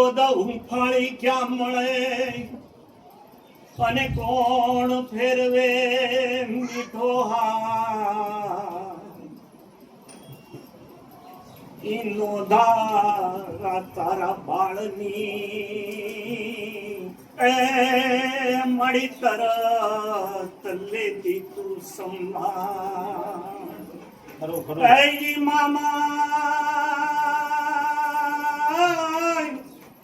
ગોદા હુંફાળી ક્યાં મળે? અને કોણ ફેરવે મીઠો હાથ? ઈનો ધારા તારા બાળની. એ મળી તરત લેતી તું સંભાળ. મામા.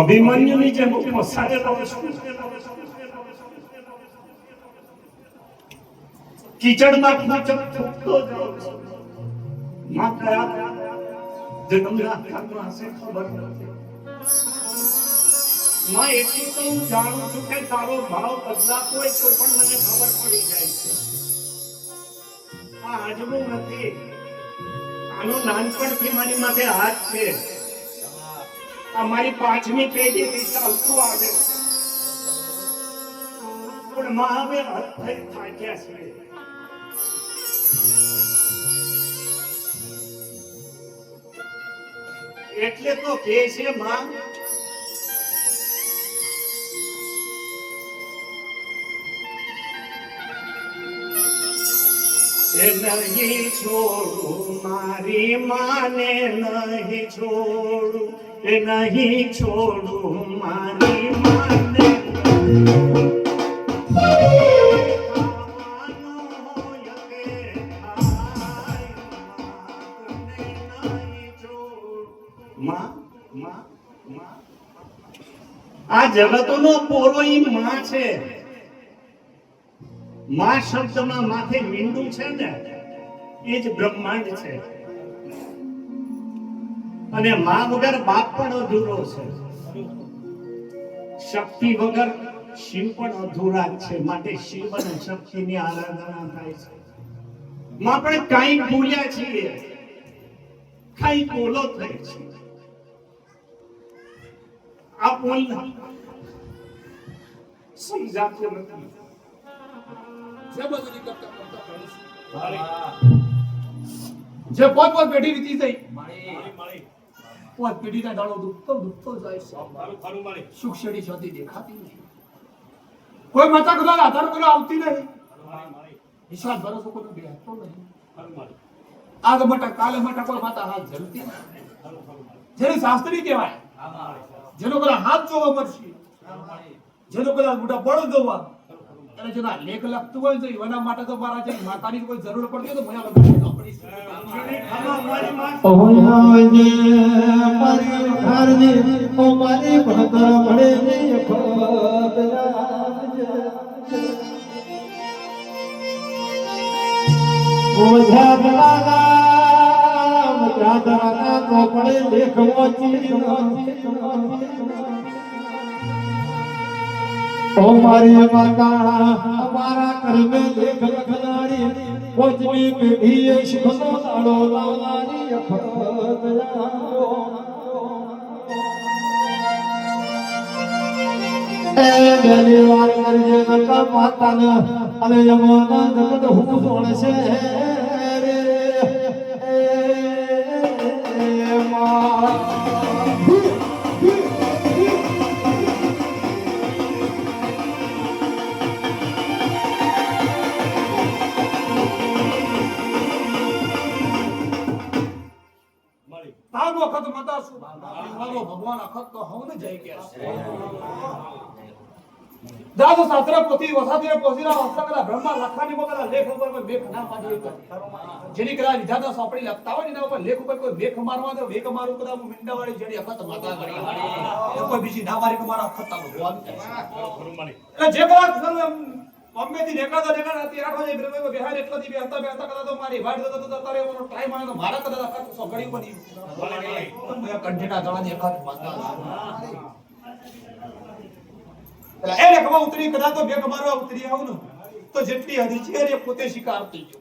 અભિમન્યુની જેમ પસારે રહો છો કીચડમાં કીચડ ફૂટતો જાઉં છું. માં કયા જન્મના કર્મ હશે ખબરમાં, એટલું તો હું જાણું છું કે તારો ભાવ બદલાતો હોય તો પણ મને ખબર પડી જાય છે. આ આજનું નથી. આનું નાનપણથી મારી માથે હાથ છે. આ મારી પાંચમી પેઢીથી ચાલતું આવે? પણ માં હવે થાક્યા છે. એટલે તો કે છે, માં નહીં છોડું, મારી માને નહીં છોડું. એ નહીં છોડું મારી માને. આ જગતનો પોરો ઈ માં છે. માં શબ્દમાં માથે મીંડું છે ને એ જ બ્રહ્માંડ છે. અને માં વગર બાપ પણ અધૂરો છે. શક્તિ વગર શિવ પણ અધૂરા છે. માટે શિવ અને શક્તિની આરાધના થાય છે. માં પણ કાંઈ ભૂલ્યા છીએ. કાંઈ બોલો થઈ છે. આ બોલ સમજાતું નથી. જે પોત પોત પેઢી વીતી થઈ પોત પેઢીના દાડો દુખતો દુખતો જાય છે સુખ શેડી શોધી દેખાતી નહીં. કોઈ માતા કદાચ આધાર કોઈ આવતી નહીં. વિશ્વાસ ભરોસો કોઈ બેહતો નહીં. આગ મટા કાલે મટા કોઈ માતા હાથ જલતી જેને શાસ્ત્રી કહેવાય જેનો કદાચ હાથ જોવા મળશે જેનો કદાચ મોટા બળો જોવા અને જેના લેખ લખતું હોય તો એના માટે તો મારા જે માતાની કોઈ જરૂર પડતી હોય તો મને આ બધું સાંભળીશ. ઓહોને ઓ મારી માતા, અમારા કર્મે દેખ લખનારી પોચમી પેઢીએ શિખનો તાળો લાવનારી એ બેલી નકા માતાને, અને યમોના જગત હું સોણ છે ભગવાન અખત હવન જય કે દાદ શાસ્ત્ર પોથી વસાતી પોસીના વસ્ત્ર બ્રહ્મા લખાની મગલા લેખ ઉપર કોઈ મેખ ના પાડી જેની કરા વિધાતા સોપડી લખતા હોય ને એના ઉપર લેખ ઉપર કોઈ મેખ મારવા તો મેખ મારું કદા હું મિંડા વાળી જેડી અખત માતા કરી વાળી કોઈ બીજી ના મારી કે મારા અખત ભગવાન એટલે જે કદાચ નીકળતા નીકળતા હતી આઠ વાગે બ્રેકવે બિહાર એટલાથી બેહતા બેહતા કદા તો મારી વાટ જતો તો તારે એનો ટાઈમ આવ્યો તો મારા કદાચ અખત સોગડી પડી તો મેં કંઠેટા જવાની અખત માતા એટલે એ રેખમાં ઉતરી કદા તો બે મારવા ઉતરી આવું ને તો જેટલી હદી છે એ પોતે શિકારતી જો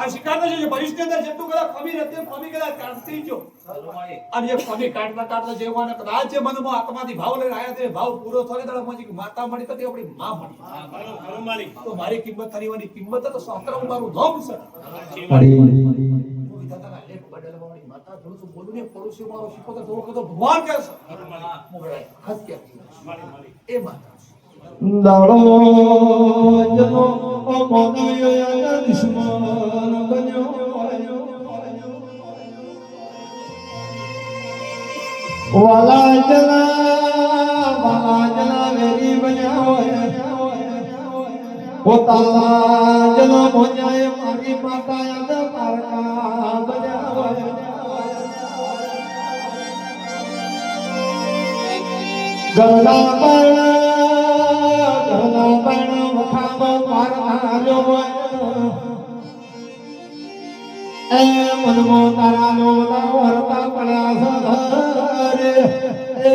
આ શિકારતો છે ભવિષ્યની અંદર જેટલું કદાચ ખમી રહેતી ખમી કદાચ કાઢતી જો. અને એ ખમી કાઢતા કાઢતા જે હોવાને કદાચ જે મનમાં આત્માથી ભાવ લઈને આવ્યા તે ભાવ પૂરો થયો ત્યારે પછી માતા મળી તો તે આપણી માં મળી. તો મારી કિંમત થરી વાની કિંમત તો શાસ્ત્રમાં મારું ધોમ છે. હું માતા થોડું શું બોલું ને પડોશી મારો શીખો તો થોડો ભગવાન એ માતા. દાડો જનો મોનયો દુશ્મન બન્યો વાલા જલા વાલા જલા વેરી બન્યા પોતાલા જનો મોજાએ મારી માતા યાદ પારકા બન્યા ગરડા મનમો તારા નો વરતા પડ્યા છે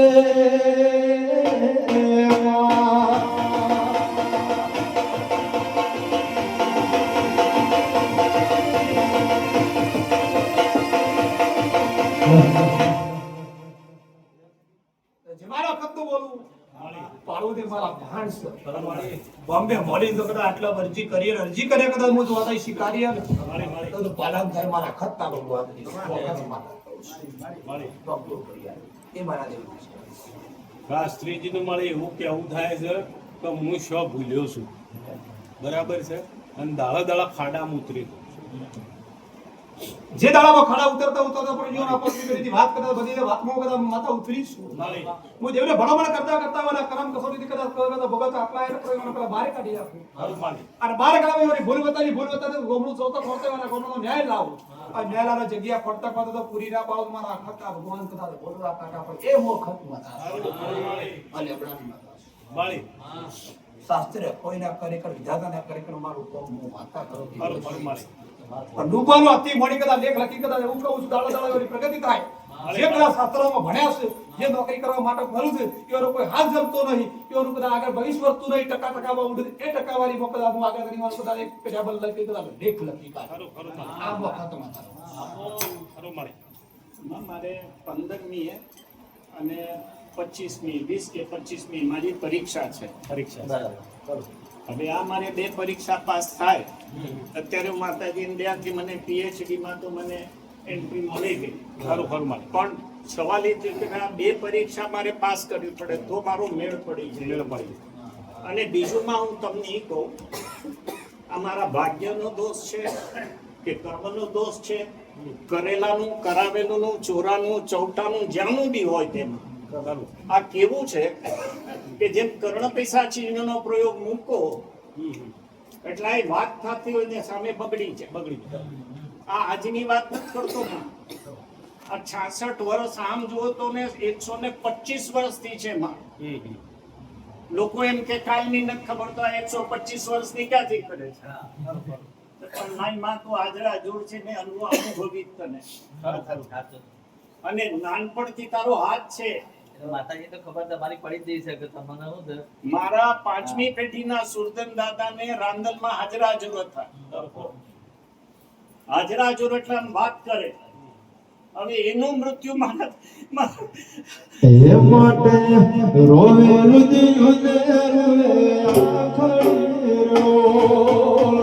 પાડોદે મારા ભાણ છે. બોમ્બે મોલી તો કદાચ આટલા અરજી કરી અરજી કરે કદાચ હું તો વાતા શિકારી ને તો પાલામ થાય મારા ખત્તા ભગવાન એ મારા દેવ આ સ્ત્રીજીનું મારે એવું કેવું થાય છે કે હું શ ભૂલ્યો છું. બરાબર છે? અને દાળા દાળા ખાડામાં ઉતરી દઉં છું. જે દાડામાં ખાડા ઉતરતા ઉતરતા પણ જીવન આપસ કરી વાત કરતા બધી વાતમાં કદાચ માતા ઉતરી છું હું જેવને ભણમણ કરતા કરતા વાળા કરમ કસોટી કદાચ કરતા ભગત આપલા એને પ્રયોગ પેલા બારે કાઢી આપું અને બારે કાઢવા વાળી ભૂલ બતાવી ભૂલ બતાવી ગોમડું ચોથા ખોરતે વાળા ગોમડું ન્યાય લાવો. આ ન્યાય લાવવા જગ્યા ખોટતા ખોટતા તો પૂરી ના પાડો મારા ખતા ભગવાન કથા બોલવા કાકા પણ એ મો ખત માતા અને આપણાની માતા બાળી શાસ્ત્ર કોઈના કાર્યકર વિધાતાના કાર્યકર મારું કોમ હું માતા કરો. પણ ડૂબવાનું અતિ મોડી કદાચ લેખ લખી કદાચ એવું કહું છું દાડા દાડા પ્રગતિ થાય. જે બધા શાસ્ત્રોમાં ભણ્યા છે જે નોકરી કરવા માટે ભરું છે એનો કોઈ હાથ જમતો નહીં. એનું કદાચ આગળ ભવિષ્ય વર્તું નહીં ટકા ટકામાં ઉડે એ ટકાવારીમાં કદાચ હું આગળ કરી મારું કદાચ એક લખી કદાચ લેખ લખી. આ વખત. માં મારે. પંદરમી અને પચીસમી વીસ કે પચીસમી મારી પરીક્ષા છે. પરીક્ષા હવે આ મારે બે પરીક્ષા પાસ થાય અત્યારે માતાજીની દયાથી મને પીએચડીમાં માં તો મને એન્ટ્રી મળી ગઈ ખરું ખરું માલિક. પણ સવાલ એ છે કે આ બે પરીક્ષા મારે પાસ કરવી પડે તો મારો મેળ પડી મેળ જાય પડી. અને બીજુંમાં હું તમને એ કહું આ મારા ભાગ્યનો દોષ છે કે કર્મનો દોષ છે કરેલાનું કરાવેલુંનું ચોરાનું ચૌટાનું જ્યાંનું બી હોય તેમાં. આ કેવું છે કે જેમ કર્ણ પૈસા ચિહ્નનો પ્રયોગ મૂકો. એટલે આ વાત થતી હોય ને સામે બગડી છે બગડી આ આજની વાત નથી કરતો હું આ છાસઠ વર્ષ આમ જુઓ તો ને એકસો ને પચીસ વર્ષથી છે માં. લોકો એમ કે કાલની નથી ખબર તો એકસો પચીસ વર્ષની ક્યાંથી કરે છે માં. અને નાનપણથી તારો હાથ છે માતાજી તો ખબર તમારી પડી જ શકે તમને શું છે? મારા પાંચમી પેઢીના સુરજન દાદાને રાંદલમાં હાજરાજુર હતા હાજરા એટલે આમ વાત કરે. હવે એનું મૃત્યુ મારા એ માટે રોવે રુદિયું ને રોવે આખડી રોલો.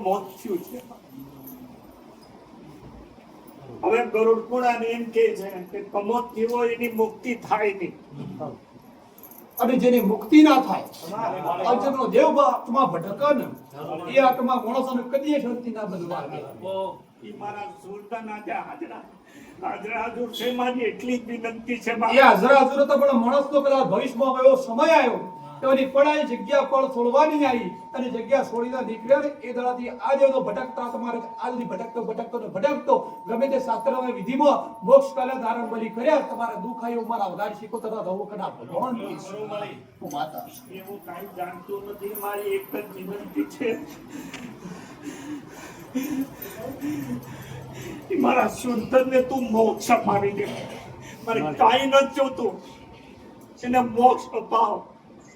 મોત થયું છે. હવે ગરુડ પુરાણ એમ કે છે કે કમોત થયો એની મુક્તિ થાય નહીં. અને જેની મુક્તિ ના થાય અર્જુનનો દેવ આત્મા ભટકે ને એ આત્મા માણસોને કદી શાંતિ ના બનવા એ મારા સુલતાન આજે હાજરા હાજરા હાજર છે મારી એટલી જ વિનંતી છે એ હાજરા હાજર તો પણ માણસનો કદાચ ભવિષ્યમાં એવો સમય આવ્યો તો એની પડાય જગ્યા પર છોડવાની આવી અને જગ્યા છોડીને નીકળ્યા ને એ દાડાથી આજે તો ભટકતા તમારે આજની ભટકતો ભટકતો ને ભટકતો ગમે તે શાસ્ત્રમાં વિધિમાં મોક્ષ કાલે ધારણ બલી કર્યા તમારે દુઃખ આવ્યું મારા અવતાર શીખો તથા ધવો કના ભગવાન હું માતા. એવું કાંઈ જાણતો નથી મારી એક જ વિનંતી છે. મારા સુલતાનને તું મોક્ષ અપાવી દે. મારે કાંઈ નથી જોતું. એને મોક્ષ અપાવ.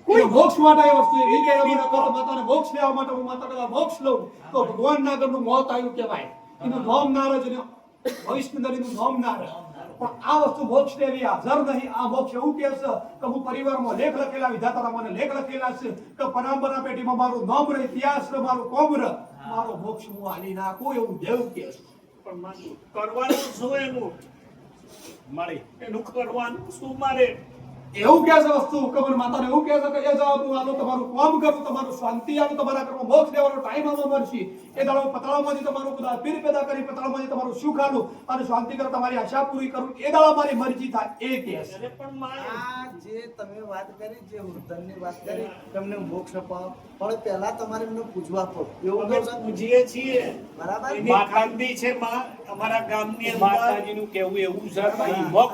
કોઈ મોક્ષ માટે આવ્યો છે એવી કે મને કરો માતાને મોક્ષ લેવા માટે હું માતા કદાચ મોક્ષ લઉં. તો ભગવાન ના ઘરનું મોત આવ્યું કહેવાય. એનું નોમ ના રહે જેને ભવિષ્ય એનું નામ ના રહે પણ આ વસ્તુ મોક્ષ દેવી હાજર નહીં. આ મોક્ષ એવું કહે છે કે હું પરિવારમાં લેખ લખેલા વિધાતા મને લેખ લખેલા છે કે પરંપરા પેટીમાં મારું નામ રહે ઇતિહાસ રહે મારું કોમ રહે. મારો મોક્ષ હું આલી નાખું એવું દેવ કહે છે. પણ કરવાનું શું એનું? મારે એનું કરવાનું શું મારે? એવું કહે છે વસ્તુ કે મને માતાને એવું કહે છે કે એ જવાબ હું આલો તમારું કામ કરું તમારું શાંતિ આલું તમારા ઘરમાં મોક્ષ દેવાનો ટાઈમ આવો મળશે. એ દાડો પતળામાંથી તમારું બધા પીર પેદા કરી પતળામાંથી તમારું સુખ આલું અને શાંતિ કર તમારી આશા પૂરી કરું એ દાડો મારી મરજી થાય એ કહે છે. પણ આ જે તમે વાત કરી જે ઉર્ધનની વાત કરી તમને મોક્ષ અપાવો. પણ પહેલા તમારે એમને પૂછવા પડો. એવું અમે કહો પૂજીએ છીએ. બરાબર? એની છે માં અમારા ગામની અંદર. માતાજીનું કેવું એવું છે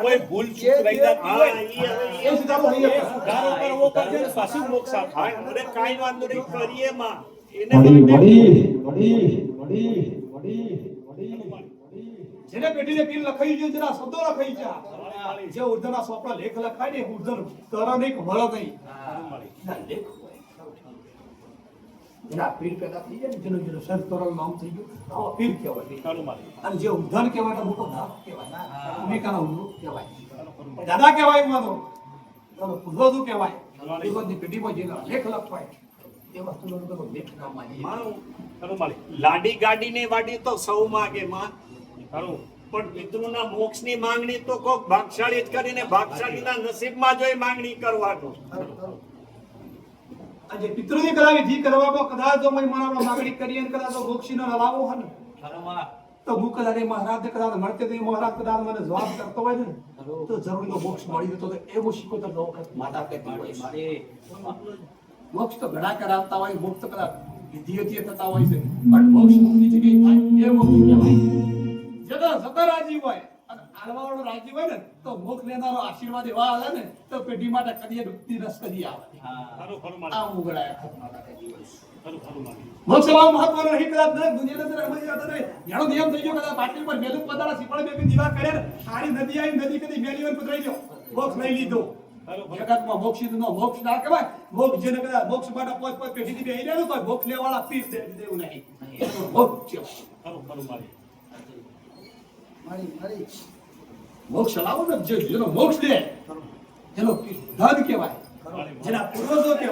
કોઈ ભૂલ ચૂક રહી એ પાછું. મોક્ષ આપે. વાંધો નહીં કરીએ માં. એને વળી જેને પેઢીને પીર લખાઈ ગયું જેના શબ્દો લખાઈ ગયા. જે ઉર્ધના સોપડા લેખ લખાય ને ઉર્ધન તરણ એક વળ નહીં. લેખ હોય. પીર પેદા થઈ જાય જેનું જેનું સંત તરલ નામ થઈ ગયું આવા પીર કહેવાય. અને જે ઉદ્ધાર કહેવાય મોટો નાથ કહેવાય. ભૂમિકાનો ઉલ્લુખ કહેવાય. દાદા કહેવાય માનો. પૂર્વજો કહેવાય? પૂર્વજની પેઢીમાં જે લેખ લખવાય. એ વસ્તુનો તો લેખ ના માનું લાડી ને વાડી તો સૌ માગે માં. ચાલો પણ પિતૃના મોક્ષની માંગણી તો કોક ભાગશાળી જ કરીને ભાગશાળીના નસીબમાં જો એ માંગણી કરવાનો. આજે પિતૃની કરાવી વિધિ કરવામાં કદાચ જો મેં મારા માગણી કરી અને કદાચ મોક્ષીનો લાવો હોય ને. ખરોમાં તો હું કદાચ એ મહારાજને કદાચ મળતે તો મહારાજ કદાચ મને જવાબ કરતો હોય ને તો જરૂરી મોક્ષ મળી જતો તો એ શીખો તો નવ વખત માતા કહેતી મોક્ષ તો ઘણા કરાવતા હોય મોક્ષ તો કદાચ વિધિઓથી થતા હોય છે પણ મોક્ષ મુક્તિ જગ્યાએ થાય એ મોક્ષ કહેવાય જગા સતરાજી હોય. આલવાવાળો રાજ્ય હોય ને તો મોખ લેનારો આશીર્વાદ એવા આવે ને તો પેઢી માટે કદી દુખતી રસ કરી આવે આ ઉગડાયા મહત્વનો નહીં કદાચ દુનિયાના. નિયમ થઈ ગયો કદાચ પાટલી પર મેલું પધારા શીપળ બે બી દીવા કરે સારી નદી આવી નદી કદી મેલી હોય પધરાઈ ગયો મોક્ષ લઈ લીધો. જગતમાં મોક્ષ નો મોક્ષ ના કહેવાય. મોક્ષ જેને કદાચ મોક્ષ માટે પોત પોત પેઢીથી બેહી રહેલો તો મોક્ષ લેવાળા પીર દે દેવું નહીં. મોક્ષ છે. ખરું ખરું મારી મળી મળી મોક્ષ લાવો ને જે જેનો મોક્ષ દે એનો ધન કહેવાય. જેના પૂર્વજો કહેવાય.